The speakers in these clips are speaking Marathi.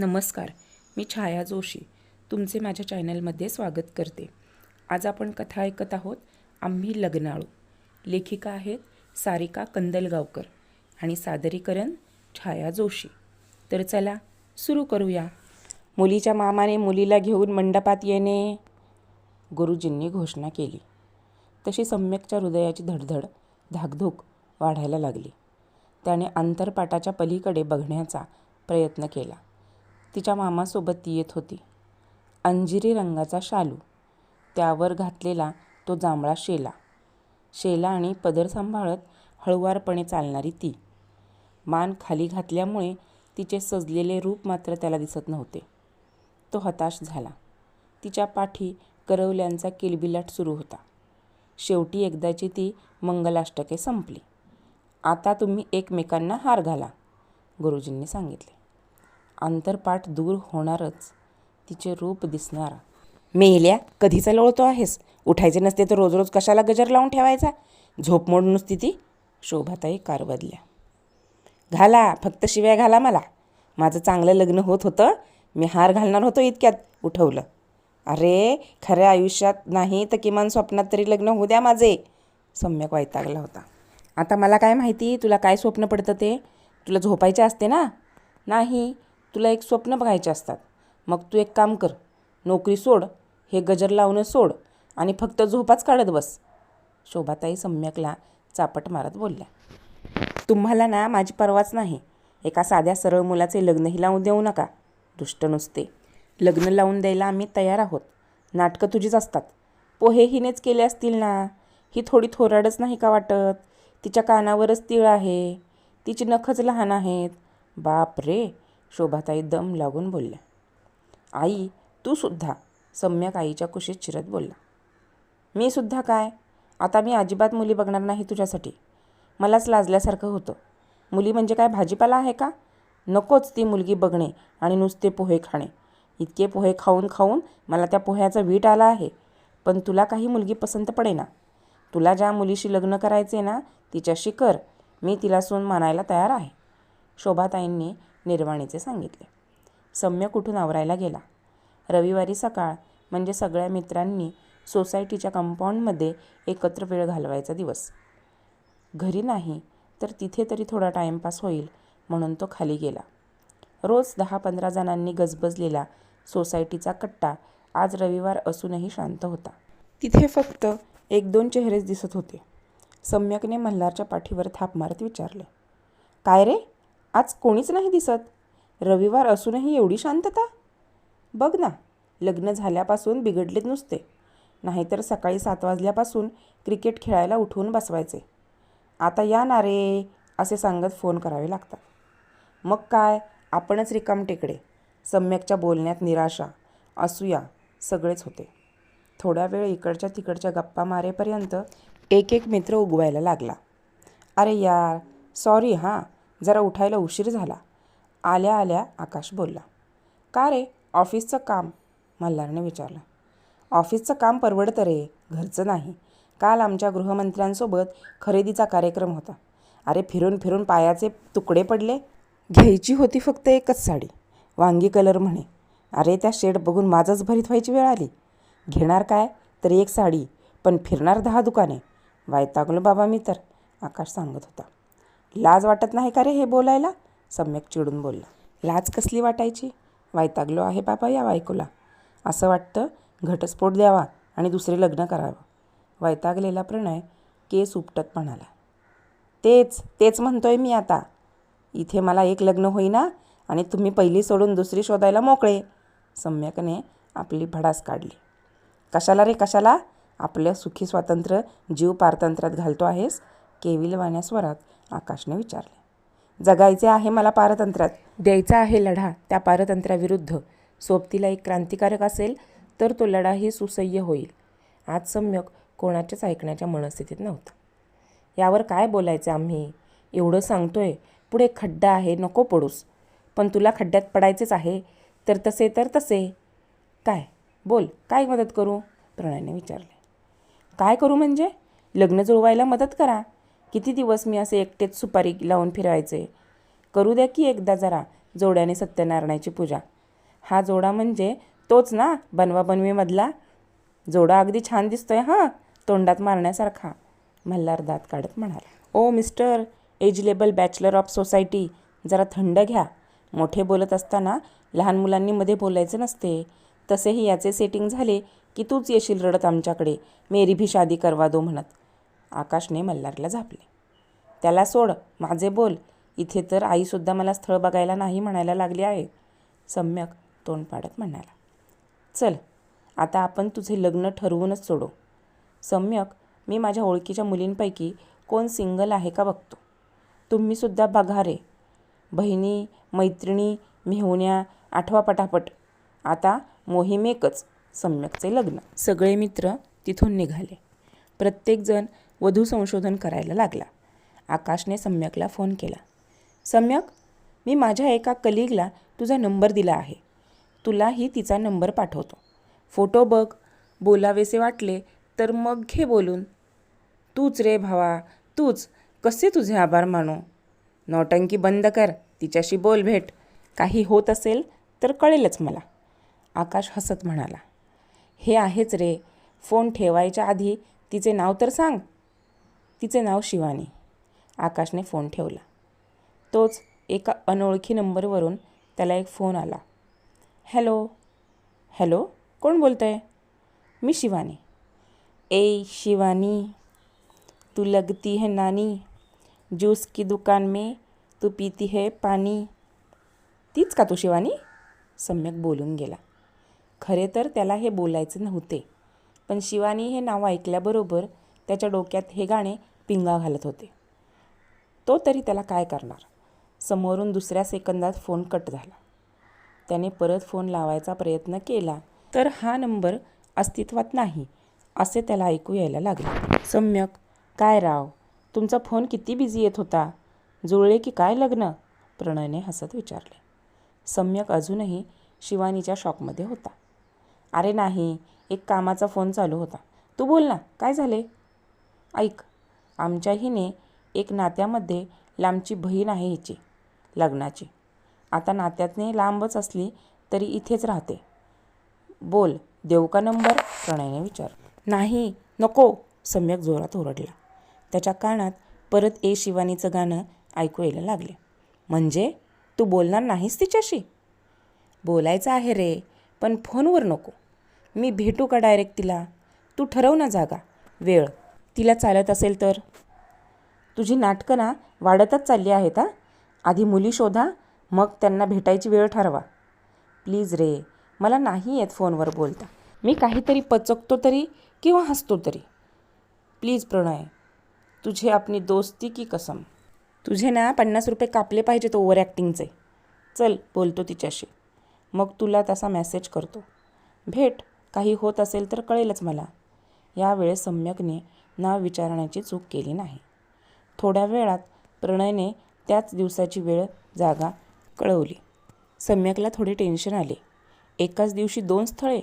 नमस्कार मी छाया जोशी तुमचे माझ्या चॅनलमध्ये स्वागत करते. आज आपण कथा ऐकत आहोत आम्ही लग्नाळू. लेखिका आहेत सारिका कंदलगावकर आणि सादरीकरण छाया जोशी. तर चला सुरू करूया. मुलीच्या मामाने मुलीला घेऊन मंडपात येणे गुरुजींनी घोषणा केली. तशी सम्यकच्या हृदयाची धडधड धाकधूक वाढायला लागली. त्याने अंतरपाटाच्या पलीकडे बघण्याचा प्रयत्न केला. तिच्या मामासोबत ती येत होती. अंजिरी रंगाचा शालू. त्यावर घातलेला तो जांभळा शेला. शेला आणि पदर सांभाळत हळुवारपणे चालणारी ती. मान खाली घातल्यामुळे तिचे सजलेले रूप मात्र त्याला दिसत नव्हते. तो हताश झाला. तिच्या पाठी करवल्यांचा किलबिलाट सुरू होता. शेवटी एकदाची ती मंगलाष्टके संपली. आता तुम्ही एकमेकांना हार घाला गुरुजींनी सांगितले. आंतरपाठ दूर होणारच. तिचे रूप दिसणार. मेल्या कधीचा लोळतो आहेस? उठायचे नसते तर रोज रोज कशाला गजर लावून ठेवायचा? झोप मोड नुसती ती? शोभाताई कारवदल्या घाला फक्त शिव्या घाला मला. माझं चांगलं लग्न होत होतं. मी हार घालणार होतो इतक्यात उठवलं. अरे खऱ्या आयुष्यात नाही तर किमान स्वप्नात तरी लग्न होऊ द्या माझे सम्यक वैतागला होता. आता मला काय माहिती? तुला काय स्वप्न पडतं ते? तुला झोपायचे असते ना? नाही. तुला एक स्वप्न बघायचे असतात. मग तू एक काम कर. नोकरी सोड. हे गजर लावणं सोड. आणि फक्त झोपाच काढत बस. शोभाताई सम्यकला चापट मारत बोलल्या. तुम्हाला ना माझी परवाच नाही. एका साध्या सरळ मुलाचे लग्नही लावून देऊ नका. दुष्ट नुसते. लग्न लावून द्यायला आम्ही तयार आहोत. नाटकं तुझीच असतात. पोहे हिनेच केले असतील ना? ही थोडी थोराडच नाही का वाटत? तिच्या कानावरच तिळ आहे. तिची नखच लहान आहेत. बाप रे शोभाताई दम लागून बोलल्या. आई तू सुद्धा सम्यक आईच्या कुशीत शिरत बोलला. मी सुद्धा काय? आता मी अजिबात मुली बघणार नाही तुझ्यासाठी. मलाच लाजल्यासारखं होतं. मुली म्हणजे काय भाजीपाला आहे का? नकोच ती मुलगी बघणे आणि नुसते पोहे खाणे. इतके पोहे खाऊन खाऊन मला त्या पोह्याचा वीट आला आहे. पण तुला काही मुलगी पसंत पडेना. तुला ज्या मुलीशी लग्न करायचे ना तिच्याशी कर. मी तिला सून मानायला तयार आहे. शोभाताईंनी निर्वाणीचे सांगितले. सम्यक उठून आवरायला गेला? रविवारी सकाळ म्हणजे सगळ्या मित्रांनी सोसायटीच्या कंपाऊंडमध्ये एकत्र वेळ घालवायचा दिवस. घरी नाही तर तिथे तरी थोडा टाईमपास होईल म्हणून तो खाली गेला. रोज दहा पंधरा जणांनी गजबजलेला सोसायटीचा कट्टा आज रविवार असूनही शांत होता. तिथे फक्त एक दोन चेहरेच दिसत होते. सम्यकने मल्हारच्या पाठीवर थाप मारत विचारले काय रे? आज कोणीच नाही दिसत. रविवार असूनही एवढी शांतता? बघ ना लग्न झाल्यापासून बिघडलेत नुसते. नाहीतर सकाळी सात वाजल्यापासून क्रिकेट खेळायला उठवून बसवायचे. आता या ना रे असे सांगत फोन करावे लागतात. मग काय आपणच रिकाम टेकडे. सम्यकच्या बोलण्यात निराशा असूया सगळेच होते. थोडा वेळ इकडच्या तिकडच्या गप्पा मारेपर्यंत एक एक मित्र उगवायला लागला. अरे यार सॉरी हां. जरा उठायला उशीर झाला. आल्या आल्या आकाश बोलला का रे? ऑफिसचं काम? मल्हारने विचारलं. ऑफिसचं काम परवडतं रे घरचं नाही. काल आमच्या गृहमंत्र्यांसोबत खरेदीचा कार्यक्रम होता. अरे फिरून फिरून पायाचे तुकडे पडले. घ्यायची होती फक्त एकच साडी. वांगी कलर म्हणे अरे त्या शेड बघून माझंच भरीत व्हायची वेळ आली. घेणार काय? तर एक साडी पण फिरणार दहा दुकाने. वायतागलो बाबा मी तर आकाश सांगत होता. लाज वाटत नाही का रे हे बोलायला? सम्यक चिडून बोलला. लाज कसली वाटायची? वैतागलो आहे बाबा या बायकोला. असं वाटतं घटस्फोट द्यावा आणि दुसरे लग्न करावं. वैतागलेला प्रणय केस उपटत म्हणाला. तेच तेच म्हणतोय मी आता. इथे मला एक लग्न होईना आणि तुम्ही पहिली सोडून दुसरी शोधायला मोकळे. सम्यकने आपली भडास काढली. कशाला रे कशाला? आपलं सुखी स्वातंत्र्य जीव पारतंत्र्यात घालतो आहेस? केविलवाण्या स्वरात आकाशने विचारले. जगायचे आहे मला पारतंत्र्यात. द्यायचा आहे लढा त्या पारतंत्र्याविरुद्ध. सोबतीला एक क्रांतिकारक असेल तर तो लढाही सुसह्य होईल. आज सम्यक कोणाच्याच ऐकण्याच्या मनस्थितीत नव्हता. यावर काय बोलायचं आम्ही? एवढं सांगतोय पुढे खड्डा आहे नको पडूस. पण तुला खड्ड्यात पडायचेच आहे तर तसे तर तसे. काय? बोल काय मदत करू? प्रणयने विचारले. काय करू म्हणजे? लग्न जुळवायला मदत करा. किती दिवस मी असे एकटेच सुपारी लावून फिरायचे करू द्या की एकदा जरा जोड्याने सत्यनारायणाची पूजा. हा जोडा म्हणजे तोच ना बनवा बनवीमधला जोडा अगदी छान दिसतोय हां? तोंडात मारण्यासारखा. मल्हार दात काढत म्हणाला. ओ mister eligible bachelor of society जरा थंड घ्या. मोठे बोलत असताना लहान मुलांनी मध्ये बोलायचं नसते. तसेही याचे सेटिंग झाले की तूच येशील रडत आमच्याकडे. मेरी भी शादी करवा दो म्हणत. आकाशने मल्हारला झापले. त्याला सोड माझे बोल. इथे तर आईसुद्धा मला स्थळ बघायला नाही म्हणायला लागली आहे. सम्यक तोंड पाडत म्हणाला. चल आता आपण तुझे लग्न ठरवूनच सोडू. सम्यक मी माझ्या ओळखीच्या मुलींपैकी कोण सिंगल आहे का बघतो. तुम्हीसुद्धा बघा रे. बहिणी मैत्रिणी मेहुण्या आठवा पटापट. आता मोहिमेकच सम्यकचे लग्न. सगळे मित्र तिथून निघाले. प्रत्येकजण वधू संशोधन करायला लागला. आकाशने सम्यकला फोन केला. सम्यक मी माझ्या एका कलिगला तुझा नंबर दिला आहे. तुलाही तिचा नंबर पाठवतो. फोटो बघ. बोलावेसे वाटले तर मग घे बोलून. तूच रे भावा तूच. कसे तुझे आभार मानू? नौटंकी बंद कर. तिच्याशी बोल भेट. काही होत असेल तर कळेलच मला. आकाश हसत म्हणाला. हे आहेच रे. फोन ठेवायच्या आधी तिचे नाव तर सांग. तिचे नाव शिवानी. आकाशने फोन ठेवला. तोच एका अनोळखी नंबरवरून त्याला एक फोन आला. हॅलो? हॅलो? कोण बोलतं आहे मी शिवानी. ए शिवानी. तू लगती है नानी. जूस की दुकान में तू पीती है पाणी तीच का तू शिवानी? सम्यक बोलून गेला. खरे तर त्याला हे बोलायचे नव्हते. पण शिवानी हे नाव ऐकल्याबरोबर त्याच्या डोक्यात हे गाणे पिंगा घालत होते. तो तरी त्याला काय करणार? समोरून दुसऱ्या सेकंदात फोन कट झाला. त्याने परत फोन लावायचा प्रयत्न केला तर हा नंबर अस्तित्वात नाही असे त्याला ऐकू यायला लागले. सम्यक. काय राव? तुमचा फोन किती बिझी येत होता? जुळले की काय लग्न? प्रणयने हसत विचारले. सम्यक अजूनही शिवानीच्या शॉकमध्ये होता. अरे नाही एक कामाचा फोन चालू होता. तू बोल ना काय झाले? ऐक आमच्या हिने एक नात्यामध्ये लांबची बहीण आहे हिची लग्नाची. आता नात्यातने लांबच असली तरी इथेच राहते. बोल देऊ का नंबर? प्रणयने विचार नाही नको सम्यक जोरात ओरडला. त्याच्या कानात परत ए शिवानीचं गाणं ऐकू यायला लागले. म्हणजे तू बोलणार नाहीस तिच्याशी? बोलायचं आहे रे पण फोनवर नको. मी भेटू का डायरेक्ट तिला? तू ठरव ना जागा. वेळ. तिला चालत असेल तर? तुझी नाटकं ना वाढतच चालली आहेत हा? आधी मुली शोधा मग त्यांना भेटायची वेळ ठरवा. प्लीज रे मला नाही येत फोनवर बोलता. मी काहीतरी पचकतो तरी किंवा हसतो तरी. प्लीज प्रणय तुझे आपली दोस्ती की कसम? तुझे ना पन्नास रुपये कापले पाहिजेत ओव्हर ॲक्टिंगचे चल बोलतो तिच्याशी. मग तुला तसा मेसेज करतो. भेट काही होत असेल तर कळेलच मला. यावेळेस सम्यकने नाव विचारण्याची चूक केली नाही. थोड्या वेळात प्रणयने त्याच दिवसाची वेळ जागा कळवली. सम्यकला थोडे टेन्शन आले. एकाच दिवशी दोन स्थळे?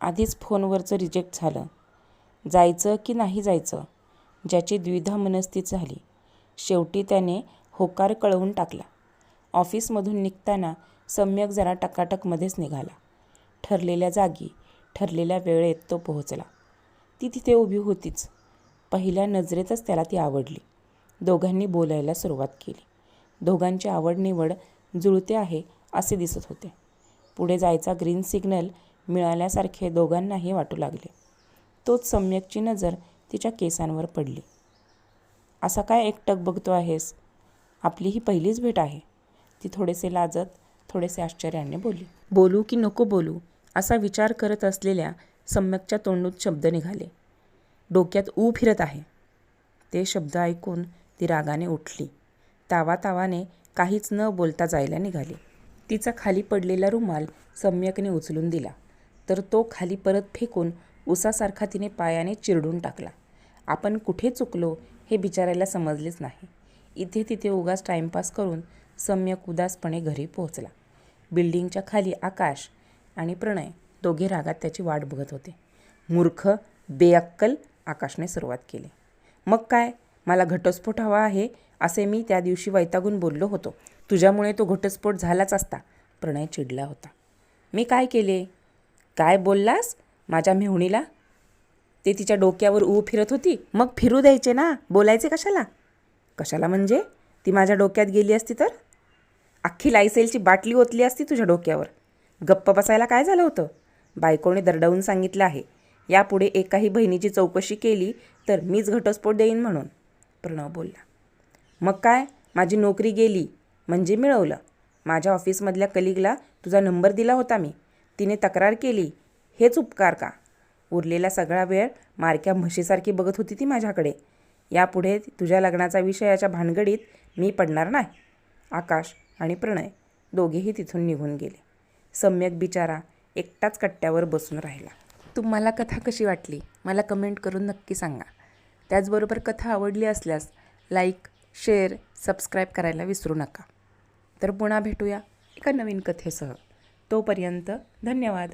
आधीच फोनवरचं रिजेक्ट झालं. जायचं की नाही जायचं? ज्याची द्विधा मनस्थित झाली. शेवटी त्याने होकार कळवून टाकला. ऑफिसमधून निघताना सम्यक जरा टकाटकमध्येच निघाला. ठरलेल्या जागी ठरलेल्या वेळेत तो पोहोचला. ती तिथे उभी होतीच. पहिल्या नजरेतच त्याला ती आवडली. दोघांनी बोलायला सुरुवात केली. दोघांची आवड निवड जुळते आहे असे दिसत होते. पुढे जायचा ग्रीन सिग्नल मिळाल्यासारखे दोघांनाही वाटू लागले. तोच सम्यकची नजर तिच्या केसांवर पडली. असा काय एकटक बघतो आहेस? आपली ही पहिलीच भेट आहे. ती थोडेसे लाजत थोडेसे आश्चर्याने बोलली बोलू की नको बोलू असा विचार करत असलेल्या सम्यकच्या तोंडूत शब्द निघाले. डोक्यात ऊ फिरत आहे. ते शब्द ऐकून ती रागाने उठली. तावा तावाने काहीच न बोलता जायला निघाली. तिचा खाली पडलेला रुमाल सम्यकने उचलून दिला. तर तो खाली परत फेकून उसासारखा तिने पायाने चिरडून टाकला. आपण कुठे चुकलो हे बिचारायला समजलेच नाही. इथे तिथे उगाच टाईमपास करून सम्यक उदासपणे घरी पोहोचला. बिल्डिंगच्या खाली आकाश आणि प्रणय दोघे रागात त्याची वाट बघत होते. मूर्ख बेअक्कल आकाशने सुरुवात केली. मग काय? मला घटस्फोट हवा आहे असे मी त्या दिवशी वैतागून बोललो होतो. तुझ्यामुळे तो घटस्फोट झालाच असता. प्रणय चिडला होता. मी काय केले? काय बोललास? माझ्या मेहुणीला? ते तिच्या डोक्यावर ऊ फिरत होती. मग फिरू द्यायचे ना? बोलायचे कशाला? कशाला म्हणजे? ती माझ्या डोक्यात गेली असती तर? अख्खी लायसेलची बाटली ओतली असती तुझ्या डोक्यावर. गप्प बसायला काय झालं होतं? बायकोने दरडावून सांगितलं आहे. यापुढे एकाही बहिणीची चौकशी केली तर मीच घटस्फोट देईन म्हणून. प्रणव बोलला. मग काय? माझी नोकरी गेली. म्हणजे मिळवलं. माझ्या ऑफिसमधल्या कलिगला तुझा नंबर दिला होता मी. तिने तक्रार केली. हेच उपकार का? उरलेला सगळा वेळ मारक्या म्हशीसारखी बघत होती ती माझ्याकडे. यापुढे तुझ्या लग्नाचा विषयाच्या भानगडीत मी पडणार नाही. आकाश आणि प्रणय दोघेही तिथून निघून गेले. सम्यक बिचारा एकटाच कट्ट्यावर बसून राहिला. तुम्हाला कथा कशी वाटली? मला कमेंट करून नक्की सांगा. त्याचबरोबर कथा आवडली असल्यास लाईक शेअर सबस्क्राईब करायला विसरू नका. तर पुन्हा भेटूया एका नवीन कथेसह. तोपर्यंत धन्यवाद.